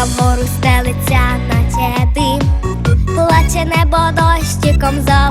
Зірка вгору стелиться, наче дим Плаче небо дощиком за.